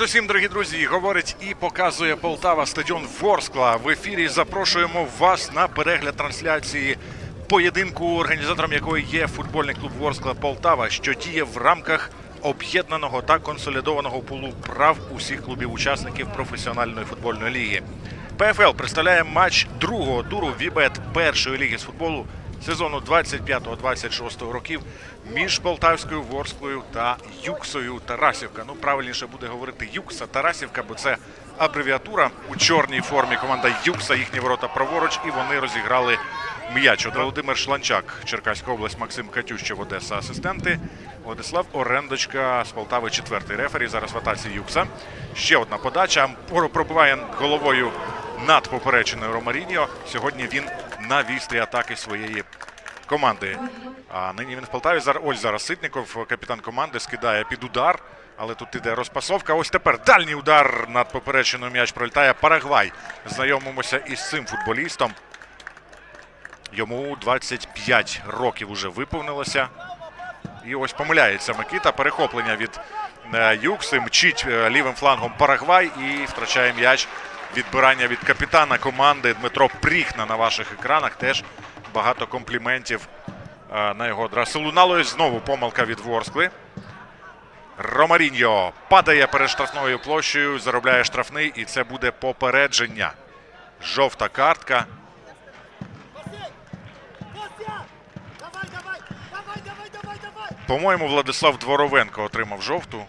Привіт усім, дорогі друзі! Говорить і показує Полтава стадіон Ворскла. В ефірі запрошуємо вас на перегляд трансляції поєдинку, організатором якої є футбольний клуб Ворскла Полтава, що діє в рамках об'єднаного та консолідованого пулу прав усіх клубів-учасників професіональної футбольної ліги. ПФЛ представляє матч другого туру Вібет першої ліги з футболу сезону 25-26 років між Полтавською Ворсклою та Юксою Тарасівка. Ну, правильніше буде говорити Юкса Тарасівка, бо це абревіатура у чорній формі. Команда Юкса, їхні ворота праворуч, і вони розіграли м'яч. От Володимир Шланчак, Черкаська область, Максим Катющев, Одеса, асистенти. Владислав Орендочка з Полтави, четвертий рефері. Зараз в атаці Юкса. Ще одна подача. Пробиває головою над попереченою Ромаріньо. Сьогодні він на вістрі атаки своєї команди. А нині він в Полтаві. Ось зараз Ситников, капітан команди, скидає під удар. Але тут іде розпасовка. Ось тепер дальній удар над попереченою м'яч пролітає Парагвай. Знайомимося із цим футболістом. Йому 25 років уже виповнилося. І ось помиляється Микита. Перехоплення від е, Юкси. Мчить е, лівим флангом Парагвай і втрачає м'яч. Відбирання від капітана команди Дмитро Пріхна на ваших екранах. Теж багато компліментів е, на його адресу. Лунало знову помилка від Ворскли. Ромаріньо падає перед штрафною площею, заробляє штрафний, і це буде попередження. Жовта картка. По-моєму, Владислав Дворовенко отримав жовту.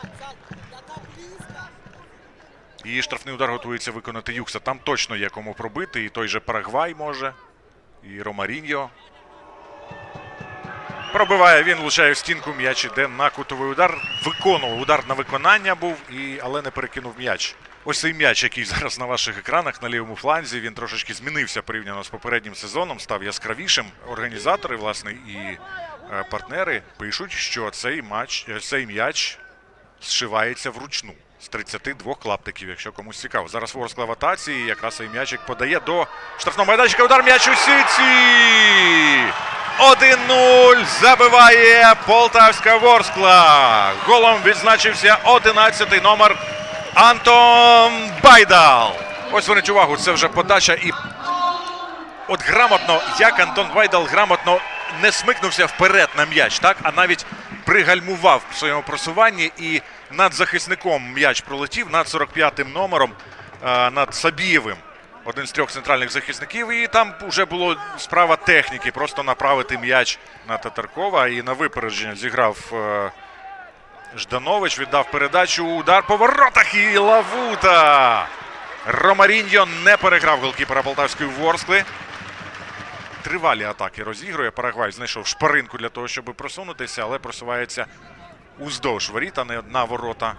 Сань, Сань, я там близко. І штрафний удар готується виконати Юкса. Там точно є кому пробити. І той же Парагвай може. І Ромаріньо. Пробиває він, влучає в стінку м'яч, іде на кутовий удар. Виконував удар на виконання був, і, але не перекинув м'яч. Ось цей м'яч, який зараз на ваших екранах на лівому фланзі, він трошечки змінився порівняно з попереднім сезоном, став яскравішим. Організатори, власне, і е, партнери пишуть, що цей матч, е, цей м'яч зшивається вручну з 32 клаптиків, якщо комусь цікаво. Зараз Ворскла в і якраз цей м'ячик подає до штрафного майданчика. Удар м'яч у сіці! 1-0 забиває Полтавська Ворскла. Голом відзначився 11-й номер Антон Байдал. Ось зверніть увагу, це вже подача і от грамотно, як Антон Вайдал грамотно не смикнувся вперед на м'яч, так, а навіть пригальмував в своєму просуванні і над захисником м'яч пролетів над 45-м номером, е, над Сабієвим. Один з трьох центральних захисників, і там вже було справа техніки, просто направити м'яч на Татаркова і на випередження зіграв е, Жданович, віддав передачу, удар по воротах і Лавута. Ромаріньо не переграв голкіпера Полтавської Ворскли. Тривалі атаки розігрує. Парагвай знайшов шпаринку для того, щоб просунутися, але просувається уздовж воріт, а не на ворота.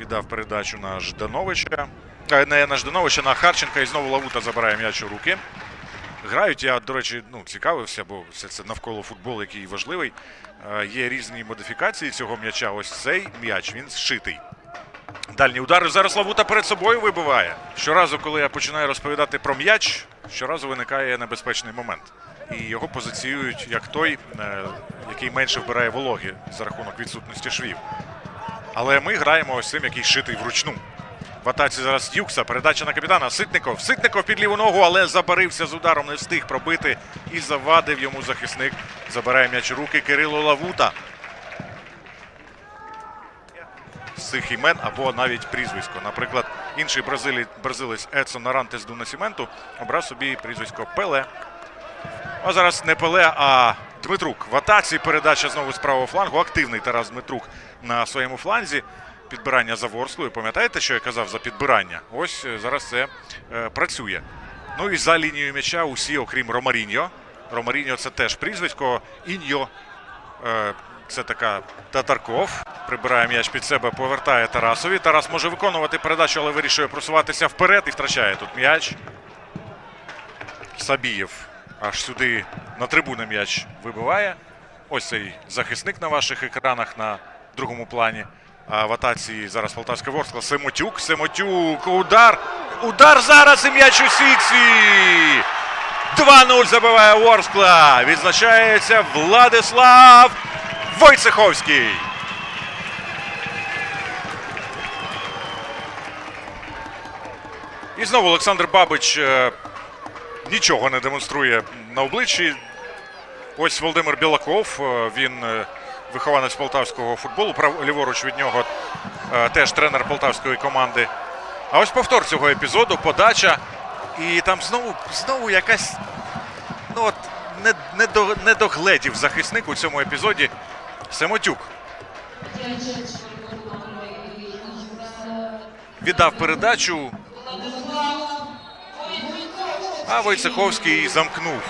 Віддав передачу на Ждановича. Е, Не на Ждановича, на Харченка. І знову Лавута забирає м'яч у руки. Грають, я, до речі, ну, цікавився, бо все це навколо футболу, який важливий. Е, Є різні модифікації цього м'яча. Ось цей м'яч, він зшитий. Дальній удар. Зараз Лавута перед собою вибиває. Щоразу, коли я починаю розповідати про м'яч, щоразу виникає небезпечний момент. І його позиціюють як той, е, який менше вбирає вологи за рахунок відсутності швів. Але ми граємо ось цим, який шитий вручну. В атаці зараз Юкса. Передача на капітана. Ситников. Ситников під ліву ногу, але забарився з ударом, не встиг пробити і завадив йому захисник. Забирає м'яч руки Кирило Лавута. З цих імен або навіть прізвисько. Наприклад, інший бразилець Едсон Нарантес Дуна Сіменту обрав собі прізвисько Пеле. А зараз не Пеле, а Дмитрук. В атаці передача знову з правого флангу. Активний Тарас Дмитрук на своєму фланзі. Підбирання за Ворслою. Пам'ятаєте, що я казав за підбирання? Ось е, зараз це е, працює. Ну і за лінією м'яча усі, окрім Ромаріньо. Ромаріньо це теж прізвисько. Іньо. Е, Це така Татарков. Прибирає м'яч під себе, повертає Тарасові. Тарас може виконувати передачу, але вирішує просуватися вперед і втрачає тут м'яч. Сабієв аж сюди на трибуни м'яч вибиває. Ось цей захисник на ваших екранах на другому плані. А в атаці зараз Полтавська Ворскла. Семотюк. Семотюк. Удар. Удар зараз і м'яч у сітці. 2-0 забиває Ворскла. Відзначається Владислав Войцеховський. І знову Олександр Бабич е, нічого не демонструє на обличчі. Ось Володимир Білаков. е, Він е, вихованець полтавського футболу. Прав ліворуч від нього е, теж тренер полтавської команди. А ось повтор цього епізоду, подача. І там знову, знову якась ну от, не, не, до, не догледів захисник у цьому епізоді. Семотюк. Віддав передачу. А Войцеховський замкнув.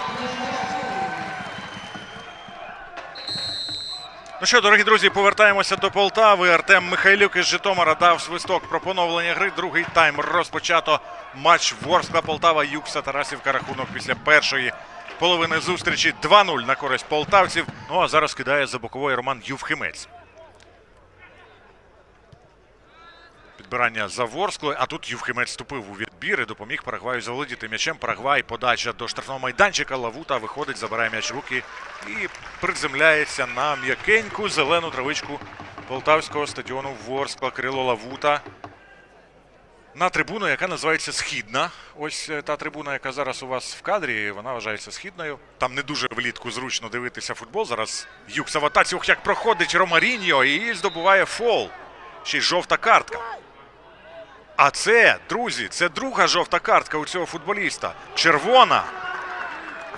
Ну що, дорогі друзі, повертаємося до Полтави. Артем Михайлюк із Житомира дав свисток про поновлення гри. Другий тайм розпочато. Матч Ворскла Полтава Юкса Тарасівка. Рахунок після першої половини зустрічі 2-0 на користь полтавців. Ну а зараз кидає за бокової Роман Ювхимець. Підбирання за Ворсклою, а тут Ювхимець вступив у відбір і допоміг Парагваю заволодіти м'ячем. Парагвай подача до штрафного майданчика. Лавута виходить, забирає м'яч руки і приземляється на м'якеньку зелену травичку полтавського стадіону Ворскла. Кирило Лавута. На трибуну, яка називається Східна. Ось е, та трибуна, яка зараз у вас в кадрі, вона вважається східною. Там не дуже влітку зручно дивитися футбол. Зараз Юкса в як проходить Ромаріньо і здобуває фол. Ще й жовта картка. А це, друзі, це друга жовта картка у цього футболіста. Червона.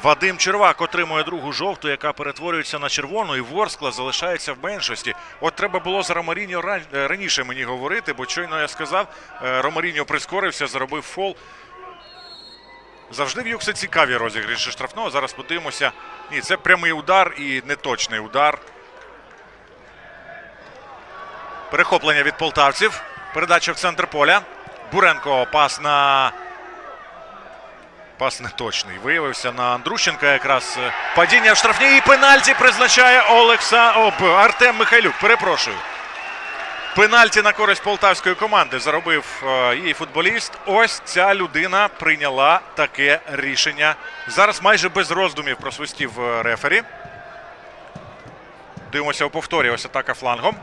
Вадим Червак отримує другу жовту, яка перетворюється на червону, і Ворскла залишається в меншості. От треба було за Ромаріньо е, раніше мені говорити, бо щойно я сказав, е, Ромаріньо прискорився, заробив фол. Завжди в Юкса цікаві розігріші штрафного. Зараз подивимося. Ні, це прямий удар і неточний удар. Перехоплення від полтавців. Передача в центр поля. Буренко пас на. Пас неточний. Виявився на Андрущенка якраз е, падіння в штрафній і пенальті призначає Олекса Об, Артем Михайлюк. Перепрошую. Пенальті на користь полтавської команди заробив е, її футболіст. Ось ця людина прийняла таке рішення. Зараз майже без роздумів просвистів е, рефері. Дивимося у повторі. Ось атака флангом.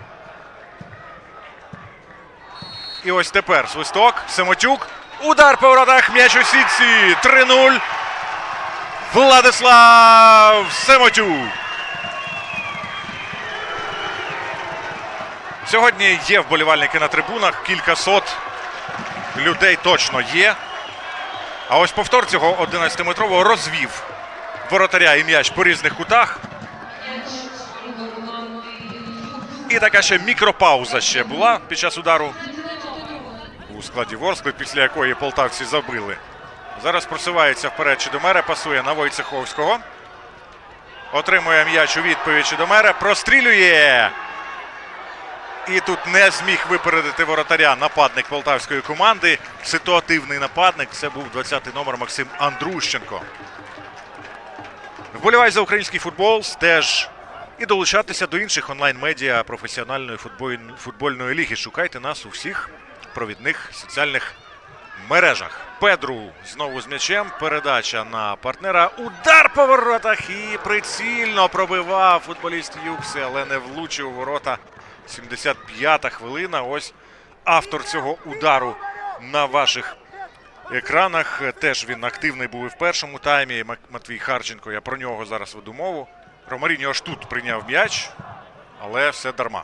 І ось тепер свисток. Семотюк. Удар по воротах. М'яч у сітці. 3-0. Владислав Семотюк. Сьогодні є вболівальники на трибунах. Кількасот людей точно є. А ось повтор цього 11-метрового розвів воротаря і м'яч по різних кутах. І така ще мікропауза ще була під час удару у складі Ворскли, після якої полтавці забили. Зараз просувається вперед Чидомере, пасує на Войцеховського. Отримує м'яч у відповідь Чидомере. Прострілює. І тут не зміг випередити воротаря нападник полтавської команди. Ситуативний нападник. Це був 20-й номер Максим Андрущенко. Вболівай за український футбол, стеж і долучатися до інших онлайн-медіа професіональної футбольної ліги. Шукайте нас у всіх провідних соціальних мережах. Педру знову з м'ячем. Передача на партнера. Удар по воротах і прицільно пробивав футболіст Юкси, але не влучив у ворота. 75-та хвилина. Ось автор цього удару на ваших екранах. Теж він активний був і в першому таймі. Матвій Харченко. Я про нього зараз веду мову. Ромаріньо аж тут прийняв м'яч, але все дарма.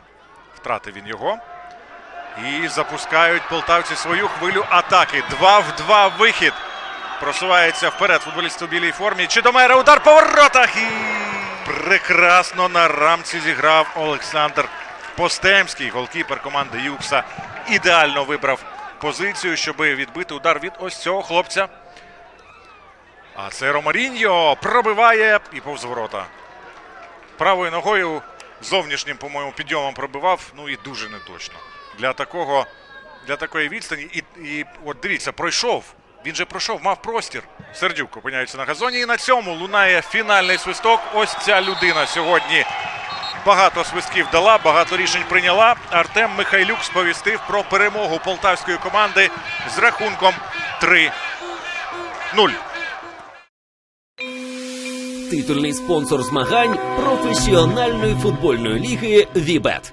Втратив він його. І запускають полтавці свою хвилю атаки. Два в два вихід. Просувається вперед футболіст у білій формі. Чидомера удар по воротах. І прекрасно на рамці зіграв Олександр Постемський, голкіпер команди Юкса. Ідеально вибрав позицію, щоб відбити удар від ось цього хлопця. А це Ромаріньо пробиває і повз ворота. Правою ногою зовнішнім, по-моєму, підйомом пробивав. Ну і дуже неточно. Для такого, для такої відстані. І, і от дивіться, пройшов. Він же пройшов, мав простір. Сердюк опиняється на газоні. І на цьому лунає фінальний свисток. Ось ця людина сьогодні багато свистків дала, багато рішень прийняла. Артем Михайлюк сповістив про перемогу полтавської команди з рахунком 3-0. Титульний спонсор змагань професіональної футбольної ліги Вібет.